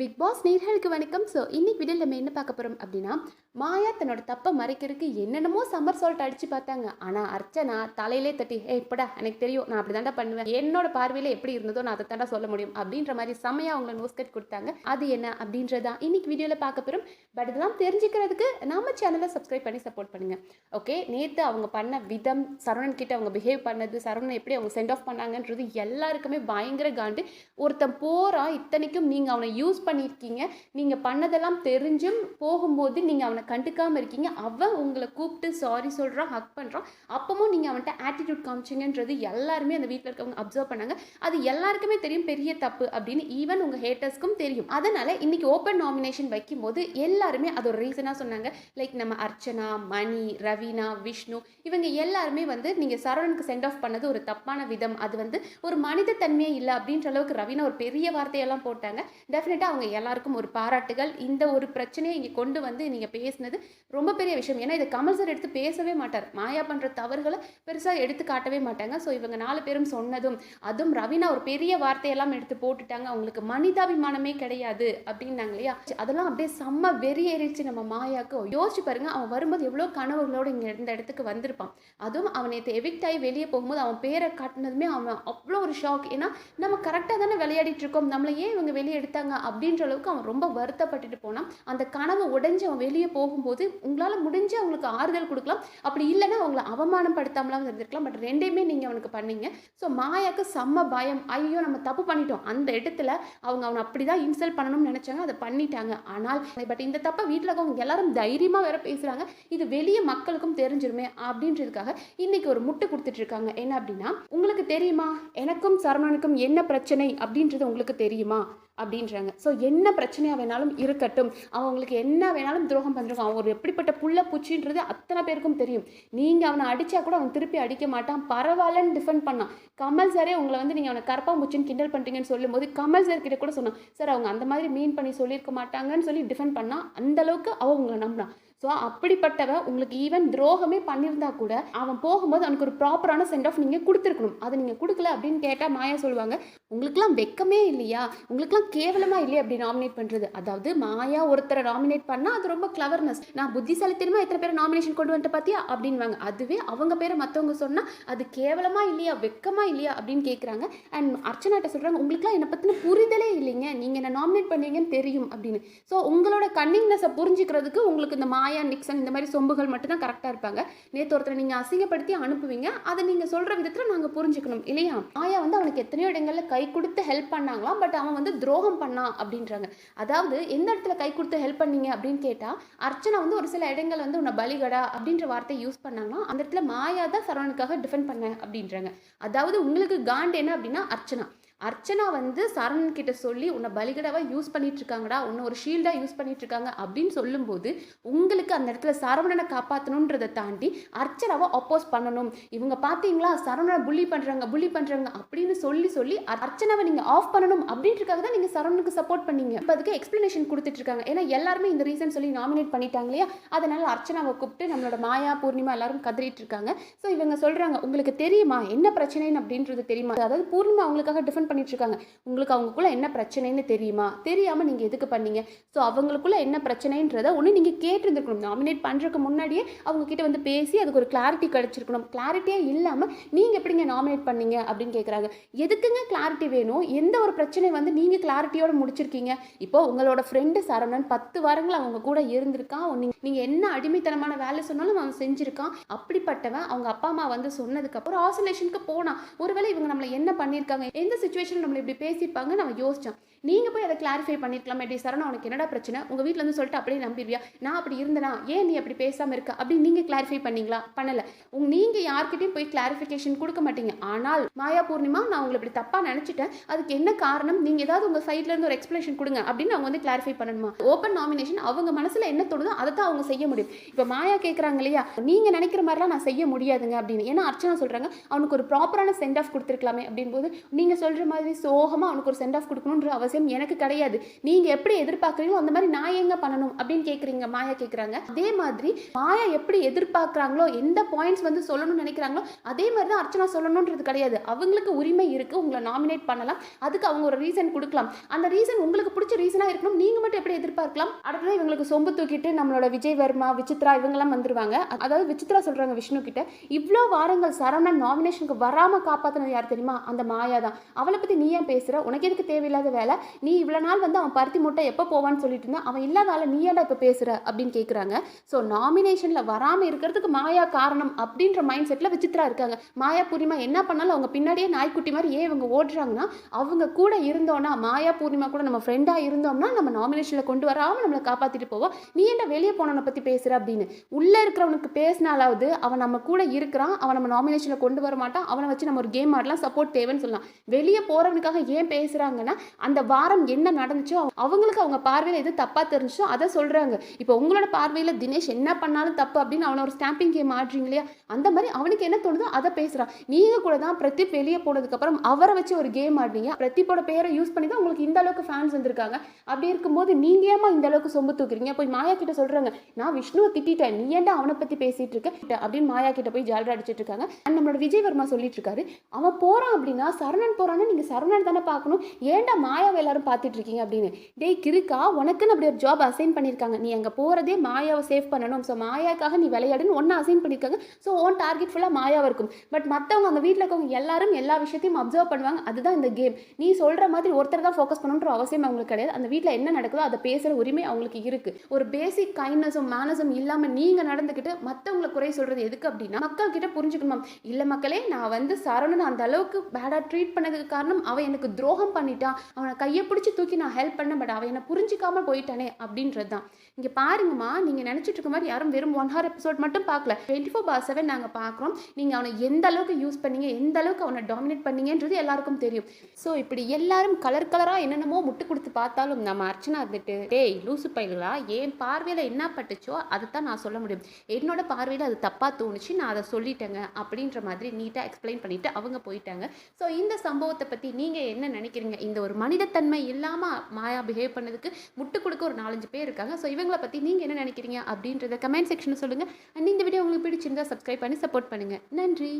Big pass நேர்களுக்கு வணக்கம். So இன்னைக்கு வீடியோவில் நம்ம என்ன பார்க்க போகிறோம் அப்படின்னா மாயா தன்னோட தப்பை மறைக்கிறதுக்கு என்னென்னமோ சம்மர் சால்ட் அடிச்சு பார்த்தாங்க. ஆனால் அர்ச்சனா தலையிலே தட்டி ஏ இப்படா எனக்கு தெரியும். நான் அப்படி தாண்டா பண்ணுவேன். என்னோட பார்வையில் எப்படி இருந்ததோ நான் அதை தாண்டா சொல்ல முடியும். அப்படின்ற மாதிரி செம்மையாக அவங்கள நோஸ்கட் கொடுத்தாங்க. அது என்ன அப்படின்றதா இன்னைக்கு வீடியோவில் பார்க்க போகிறோம் பட் இதெல்லாம் தெரிஞ்சுக்கிறதுக்கு நம்ம சேனலை சப்ஸ்கிரைப் பண்ணி சப்போர்ட் பண்ணுங்கள் ஓகே நேற்று அவங்க பண்ண விதம் சரவணன் கிட்ட அவங்க பிஹேவ் பண்ணது சரவணன் எப்படி அவங்க சென்ட் ஆஃப் பண்ணாங்கன்றது எல்லாருக்குமே பயங்கர காண்டு. ஒருத்தன் போகிறான் இத்தனைக்கும் நீங்கள் அவனை யூஸ் பண்ணியிருக்கீங்க நீங்கள் பண்ணதெல்லாம் தெரிஞ்சும் போகும்போது நீங்கள் அவனை கண்டுக்காமல் இருக்கீங்க. அவன் உங்களை கூப்பிட்டு சாரி சொல்கிறான் ஹக் பண்ணுறான் அப்போவும் நீங்கள் அவன்கிட்ட ஆட்டிடியூட் காமிச்சிங்கன்றது எல்லாருமே அந்த வீட்டில் இருக்கவங்க அப்சர்வ் பண்ணாங்க. அது எல்லாருக்குமே தெரியும் பெரிய தப்பு அப்படின்னு ஈவன் உங்கள் ஹேட்டர்ஸ்க்கும் தெரியும். அதனால் இன்னைக்கு ஓப்பன் நாமினேஷன் வைக்கும்போது எல்லாருமே அது ஒரு ரீசனாக சொன்னாங்க. லைக் நம்ம அர்ச்சனா மணி ரவீனா விஷ்ணு இவங்க எல்லாருமே வந்து நீங்கள் சரவணனுக்கு சென்ட் ஆஃப் பண்ணது ஒரு தப்பான விதம். அது வந்து ஒரு மனித தன்மையே இல்லை அப்படின்ற அளவுக்கு ரவீனா ஒரு பெரிய வார்த்தையெல்லாம் போட்டாங்க. டெஃபினட்டாக அவங்க எல்லாருக்கும் ஒரு பாராட்டுகள். இந்த ஒரு பிரச்சனையை இங்கே கொண்டு வந்து நீங்கள் பேசினது ரொம்ப பெரிய விஷயம். ஏன்னா இதை கமல் சார் எடுத்து பேசவே மாட்டார். மாயா பண்ணுற தவறுகளை பெருசாக எடுத்து காட்டவே மாட்டாங்க. ஸோ இவங்க நாலு பேரும் சொன்னதும் அதுவும் ரவினா ஒரு பெரிய வார்த்தையெல்லாம் எடுத்து போட்டுட்டாங்க. அவங்களுக்கு மனிதாபிமானமே கிடையாது அப்படின்னாங்க இல்லையா? அதெல்லாம் அப்படியே செம்ம வெறியேறிச்சு நம்ம மாயாவுக்கு யோசிச்சு பாருங்க அவன் வரும்போது எவ்வளோ கனவுகளோடு இங்கே இந்த இடத்துக்கு வந்திருப்பான். அதுவும் அவன் நேற்று எவிக்ட் ஆகி வெளியே போகும்போது அவன் பேரை காட்டினதுமே அவன் அவ்வளோ ஒரு ஷாக் ஏன்னா நம்ம கரெக்டாக தானே விளையாடிட்டு இருக்கோம். நம்மளை ஏன் இவங்க வெளியே எடுத்தாங்க? அப்படின்ற அளவுக்கு அவன் ரொம்ப வருத்தப்பட்டுட்டு போனான். அந்த கனவு உடைஞ்சு அவன் வெளியே போகும்போது உங்களால் முடிஞ்சு அவங்களுக்கு ஆறுதல் கொடுக்கலாம். அப்படி இல்லைன்னா அவங்கள அவமானப்படுத்தாமலாம் இருந்திருக்கலாம். பட் ரெண்டையுமே நீங்கள் அவனுக்கு பண்ணீங்க. ஸோ மாயாக்கு செம்ம பயம். ஐயோ நம்ம தப்பு பண்ணிட்டோம். அந்த இடத்துல அவங்க அவனை அப்படி தான் இன்சல்ட் பண்ணணும்னு நினச்சாங்க. அதை பண்ணிட்டாங்க. ஆனால் பட் இந்த தப்பை வீட்டில் இருக்கவங்க எல்லாரும் தைரியமாக வேற பேசுகிறாங்க இது வெளியே மக்களுக்கும் தெரிஞ்சிருமே அப்படின்றதுக்காக இன்னைக்கு ஒரு முட்டு கொடுத்துட்டு இருக்காங்க. என்ன அப்படின்னா உங்களுக்கு தெரியுமா? எனக்கும் சரவணனுக்கும் என்ன பிரச்சனை? அப்படின்றது உங்களுக்கு தெரியுமா? அப்படின்றாங்க. ஸோ என்ன பிரச்சனையாக வேணாலும் இருக்கட்டும். அவங்களுக்கு என்ன வேணாலும் துரோகம் பண்ணிருக்கான் அவன் ஒரு எப்படிப்பட்ட புள்ள பூச்சின்றது அத்தனை பேருக்கும் தெரியும். நீங்கள் அவனை அடித்தா கூட அவன் திருப்பி அடிக்க மாட்டான். பரவாயில்லன்னு டிஃபெண்ட் பண்ணான். கமல் சாரே உங்களை வந்து நீங்கள் அவனை கரப்பாம்பூச்சின்னு கிண்டல் பண்ணுறீங்கன்னு சொல்லும்போது கமல் சார் கிட்ட கூட சொன்னான். சார் அவங்க அந்த மாதிரி மீன் பண்ணி சொல்லியிருக்க மாட்டாங்கன்னு சொல்லி டிஃபெண்ட் பண்ணால் அந்த அளவுக்கு அவன் உங்களை நம்பினான் ஸோ அப்படிப்பட்டவன் உங்களுக்கு ஈவன் துரோகமே பண்ணியிருந்தா கூட அவன் போகும்போது அவனுக்கு ஒரு ப்ராப்பரான சென்ட் ஆஃப் நீங்கள் கொடுத்துருக்கணும். அதை நீங்கள் கொடுக்கல அப்படின்னு கேட்டால் மாயா சொல்லுவாங்க உங்களுக்குலாம் வெக்கமே இல்லையா? உங்களுக்குலாம் கேவலமாக இல்லையா? அப்படி நாமினேட் பண்ணுறது அதாவது மாயா ஒருத்தரை நாமினேட் பண்ணால் அது ரொம்ப கிளவர்னஸ் நான் புத்திசாலித்தனமாக எத்தனை பேரை நாமினேஷன் கொண்டு வந்துட்டு பார்த்தியா அப்படின்வாங்க அதுவே அவங்க பேரை மற்றவங்க சொன்னால் அது கேவலமாக இல்லையா? வெக்கமாக இல்லையா? அப்படின்னு கேட்குறாங்க அண்ட் அர்ச்சனாட்ட சொல்கிறாங்க உங்களுக்குலாம் என்னை பற்றின புரிதலே இல்லைங்க. நீங்கள் என்ன நாமினேட் பண்ணீங்கன்னு தெரியும் அப்படின்னு. ஸோ உங்களோட கன்னிங்னஸை புரிஞ்சுக்கிறதுக்கு உங்களுக்கு இந்த மாயா மாயா நிக்சன் இந்த மாதிரி சொம்புகள் மட்டும்தான் கரெக்டாக இருப்பாங்க. நேற்று ஒருத்தரை நீங்கள் அசிங்கப்படுத்தி அனுப்புவீங்க. அதை நீங்கள் சொல்கிற விதத்தில் நாங்கள் புரிஞ்சுக்கணும் இல்லையா? மாயா வந்து அவனுக்கு எத்தனையோ இடங்களில் கை கொடுத்து ஹெல்ப் பண்ணாங்களாம். பட் அவன் வந்து துரோகம் பண்ணான் அப்படின்றாங்க. அதாவது எந்த இடத்துல கை கொடுத்து ஹெல்ப் பண்ணீங்க அப்படின்னு கேட்டால் அர்ச்சனா வந்து ஒரு சில இடங்கள் வந்து உன்னை பலிகடா அப்படின்ற வார்த்தையை யூஸ் பண்ணாங்கன்னா அந்த இடத்துல மாயா தான் சரவணுக்காக டிஃபெண்ட் பண்ண அப்படின்றாங்க. அதாவது உங்களுக்கு காண்ட் என்ன அப்படின்னா அர்ச்சனா. அர்ச்சனா வந்து சரவணன் கிட்ட சொல்லி உன்னை பலிகடாவாக யூஸ் பண்ணிட்டு இருக்காங்கடா உன்னை ஒரு ஷீல்டாக யூஸ் பண்ணிட்டு இருக்காங்க அப்படின்னு சொல்லும்போது உங்களுக்கு அந்த இடத்துல சரவணனை காப்பாற்றணுன்றதை தாண்டி அர்ச்சனாவை அப்போஸ் பண்ணணும். இவங்க பார்த்தீங்களா சரவணனை புள்ளி பண்ணுறாங்க புள்ளி பண்ணுறாங்க அப்படின்னு சொல்லி சொல்லி அர்ச்சனாவை நீங்கள் ஆஃப் பண்ணணும் அப்படின்றக்காக தான் நீங்கள் சரவணனுக்கு சப்போர்ட் பண்ணீங்க. இப்போ அதுக்கு எக்ஸ்ப்ளனேஷன் கொடுத்துட்டு இருக்காங்க ஏன்னா எல்லாருமே இந்த ரீசன் சொல்லி நாமினேட் பண்ணிட்டாங்க இல்லையா? அதனால அர்ச்சனாவை கூப்பிட்டு நம்மளோட மாயா பூர்ணிமா எல்லாரும் கதறிட்டு இருக்காங்க ஸோ இவங்க சொல்கிறாங்க உங்களுக்கு தெரியுமா? என்ன பிரச்சனைன்னு? அப்படின்றது தெரியுமா? அதாவது பூர்ணிமா அவங்களுக்காக டிஃபன் பண்ணிட்டுருக்காங்க. உங்களுக்கு அவங்களுக்குள்ள என்ன பிரச்சனைன்னு தெரியுமா? தெரியாமல் நீங்கள் எதுக்கு பண்ணீங்க? ஸோ அவங்களுக்குள்ள என்ன பிரச்சனைன்றதை ஒன்று நீங்கள் கேட்டிருந்துருக்கணும். நாமினேட் பண்ணுறதுக்கு முன்னாடியே அவங்கக்கிட்ட வந்து பேசி அதுக்கு ஒரு கிளாரிட்டி கிடச்சிருக்கணும். கிளாரிட்டியே இல்லாமல் நீங்கள் எப்படிங்க நாமினேட் பண்ணீங்க அப்படின்னு கேட்குறாங்க எதுக்குங்க கிளாரிட்டி வேணும்? எந்த ஒரு பிரச்சனை வந்து நீங்கள் கிளாரிட்டியோட முடிச்சிருக்கீங்க? இப்போ உங்களோட ஃப்ரெண்டு சரவணன் பத்து வாரங்கள் அவங்க கூட இருந்திருக்கான். நீங்கள் நீங்கள் என்ன அடிமைத்தனமான வேலை சொன்னாலும் அவன் செஞ்சுருக்கான். அப்படிப்பட்டவன் அவங்க அப்பா அம்மா வந்து சொன்னதுக்கப்புறம் ஆசோலேஷனுக்கு போனான். ஒருவேளை இவங்க நம்மளை என்ன பண்ணியிருக்காங்க எந்த சுச்சுவேஷன் நம்மளை இப்படி பேசியிருப்பாங்க நம்ம யோசிச்சோம். நீங்கள் போய் அதை கிளாரிஃபை பண்ணிருக்கலாம் எப்படி சரணா உனக்கு என்னடா பிரச்சனை? உங்கள் வீட்டில் வந்து சொல்லிட்டு அப்படியே நம்பிடுவியா? நான் அப்படி இருந்தனா ஏன் நீ அப்படி பேசாமல் இருக்க? அப்படின்னு நீங்கள் கிளாரிஃபை பண்ணீங்களா? பண்ணலை. உங்க நீங்கள் யார்கிட்டையும் போய் கிளாரிஃபிகேஷன் கொடுக்க மாட்டீங்க. ஆனால் மாயா பூர்ணிமா நான் உங்களை இப்படி தப்பாக நினச்சிட்டேன். அதுக்கு என்ன காரணம்? நீங்கள் ஏதாவது உங்கள் சைட்லேருந்து ஒரு எக்ஸ்பிளேஷன் கொடுங்க அப்படின்னு அவங்க வந்து கிளாரிஃபை பண்ணணுமா? ஓப்பன் நாமினேஷன் அவங்க மனசில் என்ன தோணுதோ அதை தான் அவங்க செய்ய முடியும். இப்போ மாயா கேட்குறாங்க இல்லையா? நீங்கள் நினைக்கிற மாதிரிலாம் நான் செய்ய முடியாதுங்க அப்படின்னு. ஏன்னா அர்ச்சனா சொல்கிறாங்க அவனுக்கு ஒரு ப்ராப்பரான சென்ட் ஆஃப் கொடுத்துருக்கலாமே அப்படின் போது நீங்கள் சொல்கிற மாதிரி சோகமாக அவனுக்கு ஒரு சென்ட் ஆஃப் கொடுக்கணுன்ற அவசியம் எனக்கு கிடையாது. நீங்கள் எப்படி எதிர்பார்க்குறீங்களோ அந்த மாதிரி நான் எங்கே பண்ணணும் அப்படின்னு கேட்குறீங்க மாயா கேட்குறாங்க அதே மாதிரி மாயா எப்படி எதிர்பார்க்குறாங்களோ எந்த பாயிண்ட்ஸ் வந்து சொல்லணும்னு நினைக்கிறாங்களோ அதே மாதிரி தான் அர்ச்சனா சொல்லணுன்றது கிடையாது. அவங்களுக்கு உரிமை இருக்குது உங்களை நாமினேட் பண்ணலாம். அதுக்கு அவங்க ஒரு ரீசன் கொடுக்கலாம். அந்த ரீசன் உங்களுக்கு பிடிச்ச ரீசனாக இருக்கணும். நீங்கள் மட்டும் எப்படி எதிர்பார்க்கலாம்? அடுத்தது இவங்களுக்கு சொம்பு தூக்கிட்டு நம்மளோட விஜய் வர்மா விசித்ரா இவங்கெல்லாம் வந்துருவாங்க. அதாவது விசித்ரா சொல்கிறாங்க விஷ்ணு கிட்ட இவ்வளோ வாரங்கள் சரவணன் நாமினேஷனுக்கு வராமல் காப்பாற்றினது யார் தெரியுமா? அந்த மாயா தான். அவளை பற்றி நீ ஏன் பேசுகிற உனக்கு எதுக்கு தேவையில்லாத வேலை? நீ இவ்வளோ நாள் வந்து அவன் பருத்தி மூட்டை எப்போ போவான்னு சொல்லிட்டு இருந்தா அவன் இல்லாத நீ ஏன்டா இப்போ பேசுகிற அப்படின்னு கேட்குறாங்க ஸோ நாமினேஷனில் வராமல் இருக்கிறதுக்கு மாயா காரணம் அப்படின்ற மைண்ட் செட்டில் விசித்திரா இருக்காங்க. மாயா பூர்ணிமா என்ன பண்ணாலும் அவங்க பின்னாடியே நாய்க்குட்டி மாதிரி ஏன் இவங்க ஓடுறாங்கன்னா அவங்க கூட இருந்தோன்னா மாயா பூர்ணிமா கூட நம்ம ஃப்ரெண்டாக இருந்தோம்னா நம்ம நாமினேஷனில் கொண்டு வராமல் நம்மளை காப்பாற்றிட்டு போவோம். நீ என்ன வெளியே போனவனை பற்றி பேசுகிற அப்படின்னு? உள்ளே இருக்கிறவனுக்கு பேசினாலாவது அவன் நம்ம கூட இருக்கிறான் அவன் நம்ம நாமினேஷனில் கொண்டு வர மாட்டான் அவனை வச்சு நம்ம ஒரு கேம் ஆடலாம் சப்போர்ட் தேவைன்னு சொல்லலாம். வெளியே போகிறவனுக்காக ஏன் பேசுகிறாங்கன்னா அந்த வாரம் என்ன நடந்துச்சோ அவங்களுக்கு அவங்க பார்வையில் எது தப்பாக தெரிஞ்சுச்சோ அதை சொல்கிறாங்க இப்போ உங்களோட பார்வையில் தினேஷ் என்ன பண்ணாலும் தப்பு அப்படின்னு அவனை ஒரு ஸ்டாம்பிங் கேம் ஆடுறீங்க இல்லையா? அந்த மாதிரி அவனுக்கு என்ன தோணுதோ அதை பேசுகிறான் நீங்கள் கூட தான் பிரதீப் வெளியே போனதுக்கப்புறம் அவரை வச்சு ஒரு கேம் ஆடுறீங்க பிரதீப்போட பேரை யூஸ் பண்ணி தான் உங்களுக்கு இந்த அளவுக்கு ஃபேன்ஸ் வந்திருக்காங்க. அப்படி இருக்கும்போது நீங்க ஏமா இந்த அளவுக்கு சொம்பு தூக்குறீங்க? போய் மாயா கிட்ட சொல்றாங்க நான் விஷ்ணுவை திட்டிட்டேன். நீ ஏன்டா அவனை பத்தி பேசிட்டு இருக்க? அப்படின்னு மாயா கிட்ட போய் ஜாலரா அடிச்சிட்டு இருக்காங்க. நம்மளோட விஜய் வர்மா சொல்லிட்டு இருக்காரு. அவன் போறான் அப்படின்னா சரணன் போறான்னா நீங்கள் சரவணன் தானே பார்க்கணும்? ஏன்டா மாயாவை எல்லாரும் பார்த்துட்டு இருக்கீங்க அப்படின்னு? டேய் கிறுக்கா உனக்குன்னு அப்படி ஒரு ஜாப் அசைன் பண்ணியிருக்காங்க. நீ அங்கே போகிறதே மாயாவை சேவ் பண்ணணும். ஸோ மாயாக்காக நீ விளையாடுன்னு ஒன்று அசைன் பண்ணியிருக்காங்க. ஸோ ஓன் டார்கெட் ஃபுல்லாக மாயாவாக இருக்கும். பட் மற்றவங்க அந்த வீட்டில் இருக்கவங்க எல்லாரும் எல்லா விஷயத்தையும் அப்சர்வ் பண்ணுவாங்க. அதுதான் இந்த கேம் நீ சொல்கிற மாதிரி ஒருத்தர் தான் ஃபோக்கஸ் பண்ணணுன்ற அவசியம் அவங்களுக்கு கிடையாது. அந்த வீட்டில் என்ன நடக்குதோ அதை பேசுகிற உரிமை அவங்களுக்கு இருக்குது ஒரு பேசிக் கைண்ட்னஸும் மேனஸும் இல்லாமல் நீங்கள் நடந்துக்கிட்டு மற்றவங்களை குறை சொல்கிறது எதுக்கு அப்படின்னா மக்கள் கிட்ட புரிஞ்சுக்கணும் இல்லை மக்களே நான் வந்து சரவணன் அந்த அளவுக்கு பேடாக ட்ரீட் பண்ணதுக்கு காரணம் அவன் எனக்கு துரோகம் பண்ணிட்டான். அவனை கையை பிடிச்சி தூக்கி நான் ஹெல்ப் பண்ணேன் பட் அவன் என்னை புரிஞ்சிக்காமல் போயிட்டானே அப்படின்றது தான் இங்கே பாருங்கம்மா நீங்கள் நினச்சிட்டு இருக்க மாதிரி யாரும் வெறும் ஒன் ஹவர் எபிசோட் மட்டும் பார்க்கல. டுவெண்ட்டி ஃபோர் பார் செவன் நாங்கள் பார்க்குறோம். நீங்கள் அவனை எந்த அளவுக்கு யூஸ் பண்ணீங்க எந்த அளவுக்கு அவனை டாமினேட் பண்ணீங்கன்றது எல்லாருக்கும் தெரியும். ஸோ இப்படி எல்லாரும் கலர் கலராக என்னென்னமோ முட்டு கொடுத்து பார்த்தாலும் நம்ம அர்ச்சனா இருந்துட்டு டேய் லூசு பயில்களா என் பார்வையில் என்ன பட்டுச்சோ அதை தான் நான் சொல்ல முடியும். என்னோட பார்வையில் அது தப்பாக தோணுச்சு நான் அதை சொல்லிட்டேங்க. அப்படின்ற மாதிரி நீட்டாக எக்ஸ்பிளைன் பண்ணிவிட்டு அவங்க போயிட்டாங்க. ஸோ இந்த சம்பவத்தை பற்றி நீங்கள் என்ன நினைக்கிறீங்க? இந்த ஒரு மனிதத்தன்மை இல்லாமல் மாயா பிஹேவ் பண்ணதுக்கு முட்டு கொடுக்க ஒரு நாலஞ்சு பேர் இருக்காங்க. ஸோ விஷயங்களை பற்றி நீங்கள் என்ன நினைக்கிறீங்க அப்படின்றத கமெண்ட் செக்ஷனில் சொல்லுங்கள் அண்ட் இந்த வீடியோ உங்களுக்கு பிடிச்சிருந்தா சப்ஸ்கிரைப் பண்ணி சப்போர்ட் பண்ணுங்கள் நன்றி.